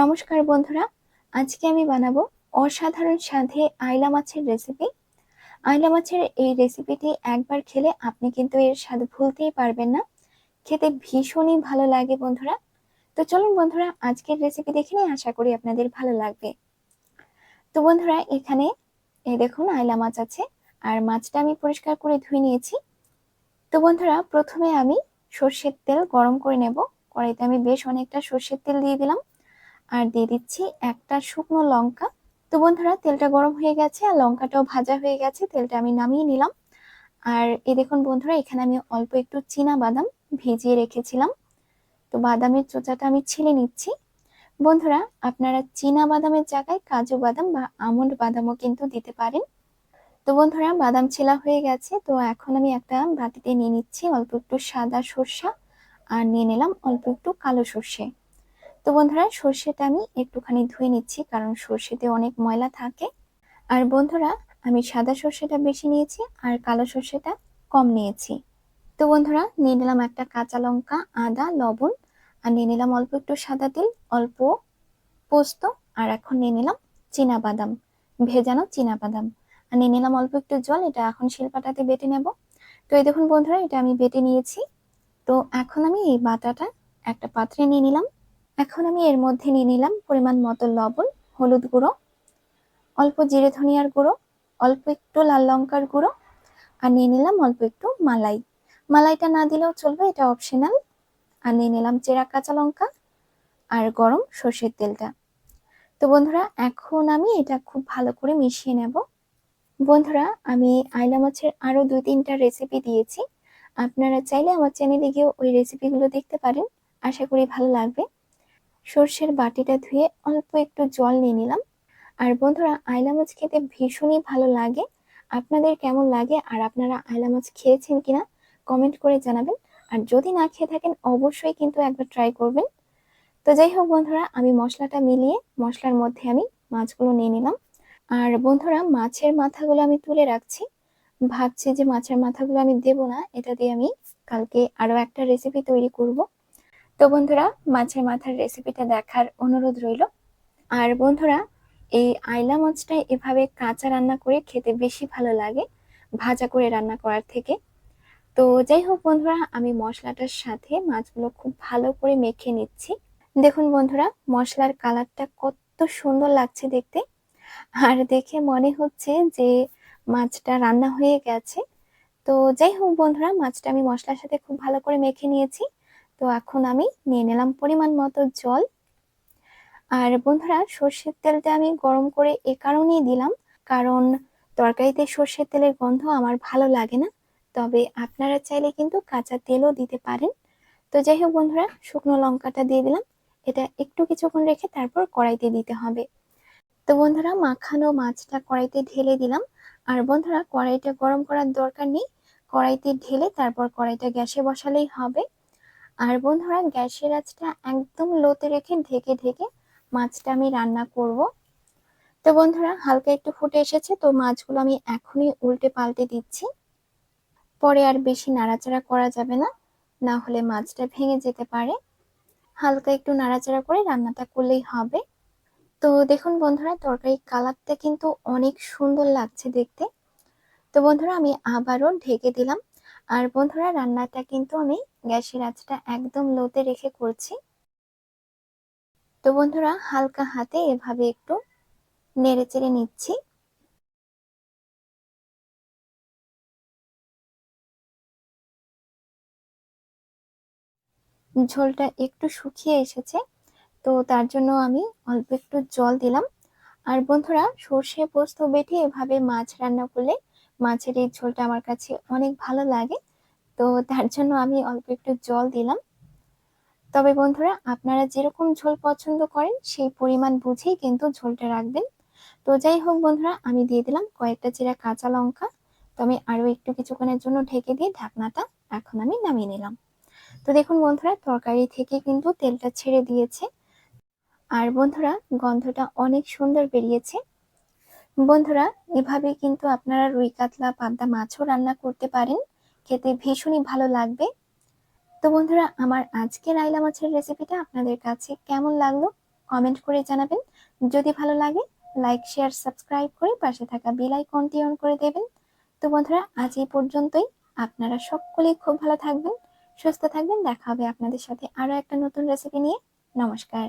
নমস্কার বন্ধুরা, আজকে আমি বানাবো অসাধারণ স্বাদে আইলা মাছের রেসিপি আইলা মাছের এই রেসিপিটি একবার খেলে আপনি কিন্তু এর স্বাদ ভুলতেই পারবেন না। খেতে ভীষণই ভালো লাগে বন্ধুরা। তো চলুন বন্ধুরা, আজকের রেসিপি দেখে নিয়ে আশা করি আপনাদের ভালো লাগবে। তো বন্ধুরা, এখানে এই দেখুন আইলা মাছ আছে, আর মাছটা আমি পরিষ্কার করে ধুয়ে নিয়েছি। তো বন্ধুরা, প্রথমে আমি সর্ষের তেল গরম করে নেব। কড়াইতে আমি বেশ অনেকটা সর্ষের তেল দিয়ে দিলাম। আর দিয়ে দিচ্ছি একটা শুকনো লঙ্কা। তো বন্ধুরা, তেলটা গরম হয়ে গেছে আর লঙ্কাটাও ভাজা হয়ে গেছে, তেলটা আমি নামিয়ে নিলাম। আর এই দেখুন বন্ধুরা, এখানে আমি অল্প একটু চীনা বাদাম ভিজিয়ে রেখেছিলাম। তো বাদামের চোচাটা আমি ছিলে নিচ্ছি। বন্ধুরা, আপনারা চীনা বাদামের জায়গায় কাজু বাদাম বা আমন্ড বাদামও কিন্তু দিতে পারেন। তো বন্ধুরা, বাদাম ছেলা হয়ে গেছে, তো এখন আমি একটা বাটিতে নিয়ে নিচ্ছি অল্প একটু সাদা সর্ষা। আর নিয়ে নিলাম অল্প একটু কালো সর্ষে। তো বন্ধুরা, সর্ষেটা আমি একটুখানি ধুয়ে নিচ্ছি, কারণ সর্ষেতে অনেক ময়লা থাকে। আর বন্ধুরা, আমি সাদা সর্ষেটা বেশি নিয়েছি আর কালো সর্ষেটা কম নিয়েছি। তো বন্ধুরা, নিয়ে নিলাম একটা কাঁচা লঙ্কা, আদা, লবণ, আর নিয়ে নিলাম অল্প একটু সাদা তেল, অল্প পোস্ত, আর এখন নিয়ে নিলাম বাদাম ভেজানো বাদাম আর নিয়ে নিলাম অল্প একটু জল, এটা এখন শিলপাটাতে বেটে নেব। তো এই দেখুন বন্ধুরা, এটা আমি বেটে নিয়েছি। তো এখন আমি এই বাটাটা একটা পাত্রে নিয়ে নিলাম। এখন আমি এর মধ্যে নিয়ে নিলাম পরিমাণ মতো লবণ, হলুদ গুঁড়ো, অল্প জিরে ধনিয়ার গুঁড়ো, অল্প একটু লাল লঙ্কার গুঁড়ো, আর নিয়ে নিলাম অল্প একটু মালাই। মালাইটা না দিলেও চলবে, এটা অপশনাল আর নিয়ে নিলাম চেরা কাঁচা লঙ্কা আর গরম সর্ষের তেলটা। তো বন্ধুরা, এখন আমি এটা খুব ভালো করে মিশিয়ে নেব। বন্ধুরা, আমি আইলা মাছের আরও দুই তিনটা রেসিপি দিয়েছি। আপনারা চাইলে আমার চ্যানেলে গিয়েও ওই রেসিপিগুলো দেখতে পারেন। আশা করি ভালো লাগবে। সর্ষের বাটিটা ধুয়ে অল্প একটু জল নিয়ে নিলাম। আর বন্ধুরা আইলা মাছ খেতে ভীষণই ভালো লাগে। আপনাদের কেমন লাগে আর আপনারা আইলা মাছ খেয়েছেন কিনা কমেন্ট করে জানাবেন। আর যদি না খেয়ে থাকেন, অবশ্যই কিন্তু একবার ট্রাই করবেন। তো যাই হোক বন্ধুরা, আমি মশলাটা মিলিয়ে মশলার মধ্যে আমি মাছগুলো নিয়ে নিলাম। আর বন্ধুরা, মাছের মাথাগুলো আমি তুলে রাখছি। ভাবছি যে মাছের মাথাগুলো আমি দেব না, এটা দিয়ে আমি কালকে আরও একটা রেসিপি তৈরি করব। তো বন্ধুরা, মাছের মাথার রেসিপিটা দেখার অনুরোধ রইল। আর বন্ধুরা, এই আইলা মাছটা এভাবে কাঁচা রান্না করে খেতে বেশি ভালো লাগে ভাজা করে রান্না করার থেকে। তো যাই হোক বন্ধুরা, আমি মশলাটার সাথে মাছগুলো খুব ভালো করে মেখে নিচ্ছি। দেখুন বন্ধুরা, মশলার কালারটা কত সুন্দর লাগছে দেখতে। আর দেখে মনে হচ্ছে যে মাছটা রান্না হয়ে গেছে। তো যাই হোক বন্ধুরা, মাছটা আমি মশলার সাথে খুব ভালো করে মেখে নিয়েছি। তো এখন আমি নিয়ে নিলাম পরিমাণ মতো জল। আর বন্ধুরা, সর্ষের তেলটা আমি গরম করে এ কারণেই দিলাম, কারণ তরকারিতে সর্ষের তেলের গন্ধ আমার ভালো লাগে না। তবে আপনারা চাইলে কিন্তু কাঁচা তেলও দিতে পারেন। তো যাই হোক বন্ধুরা, শুকনো লঙ্কাটা দিয়ে দিলাম। এটা একটু কিছুক্ষণ রেখে তারপর কড়াইতে দিতে হবে। তো বন্ধুরা, মাখানো মাছটা কড়াইতে ঢেলে দিলাম। আর বন্ধুরা, কড়াইটা গরম করার দরকার নেই। কড়াইতে ঢেলে তারপর কড়াইটা গ্যাসে বসালেই হবে। আর বন্ধুরা গ্যাসের আঁচটা একদম লোতে রেখে ঢেকে ঢেকে মাছটা আমি রান্না করব। তো বন্ধুরা, হালকা একটু ফুটে এসেছে, তো মাছগুলো আমি এখনই উল্টে পাল্টে দিচ্ছি। পরে আর বেশি নাড়াচাড়া করা যাবে না না হলে মাছটা ভেঙে যেতে পারে। হালকা একটু নাড়াচাড়া করে রান্নাটা করলেই হবে। তো দেখুন বন্ধুরা তরকারি কালারটা কিন্তু অনেক সুন্দর লাগছে দেখতে। তো বন্ধুরা, আমি আবারও ঢেকে দিলাম। আর বন্ধুরা, রান্নাটা কিন্তু আমি গ্যাসের আঁচটা একদম লোতে রেখে করছি। তো বন্ধুরা, হালকা হাতে এভাবে একটু নেড়ে চেড়ে নিচ্ছি। ঝোলটা একটু শুকিয়ে এসেছে, তো তার জন্য আমি অল্প একটু জল দিলাম। আর বন্ধুরা, সর্ষে পোস্ত বেটে এভাবে মাছ রান্না করলে মাছের এই ঝোলটা আমার কাছে অনেক ভালো লাগে। তো তার জন্য আমি অল্প একটু জল দিলাম। তবে বন্ধুরা, আপনারা যেরকম ঝোল পছন্দ করেন, সেই পরিমাণ বুঝেই কিন্তু ঝোলটা রাখবেন। তো যাই হোক বন্ধুরা, আমি দিয়ে দিলাম কয়েকটা চিরা কাঁচা লঙ্কা। তো আমি আরও একটু কিছুক্ষণের জন্য ঢেকে দিয়ে ঢাকনাটা এখন আমি নামিয়ে নিলাম। তো দেখুন বন্ধুরা, তরকারি থেকে কিন্তু তেলটা ছেড়ে দিয়েছে। আর বন্ধুরা, গন্ধটা অনেক সুন্দর বেরিয়েছে। বন্ধুরা এভাবে কিন্তু আপনারা রুই কাতলা, পাবদা মাছও রান্না করতে পারেন। খেতে ভীষণই ভালো লাগবে। তো বন্ধুরা, আমার আজকের আইলা মাছের রেসিপিটা আপনাদের কাছে কেমন লাগল কমেন্ট করে জানাবেন। যদি ভালো লাগে, লাইক, শেয়ার, সাবস্ক্রাইব করে পাশে থাকা বেল আইকনটি অন করে দেবেন। তো বন্ধুরা, আজ এই পর্যন্তই। আপনারা সকলেই খুব ভালো থাকবেন, সুস্থ থাকবেন। দেখা হবে আপনাদের সাথে আরও একটা নতুন রেসিপি নিয়ে। নমস্কার।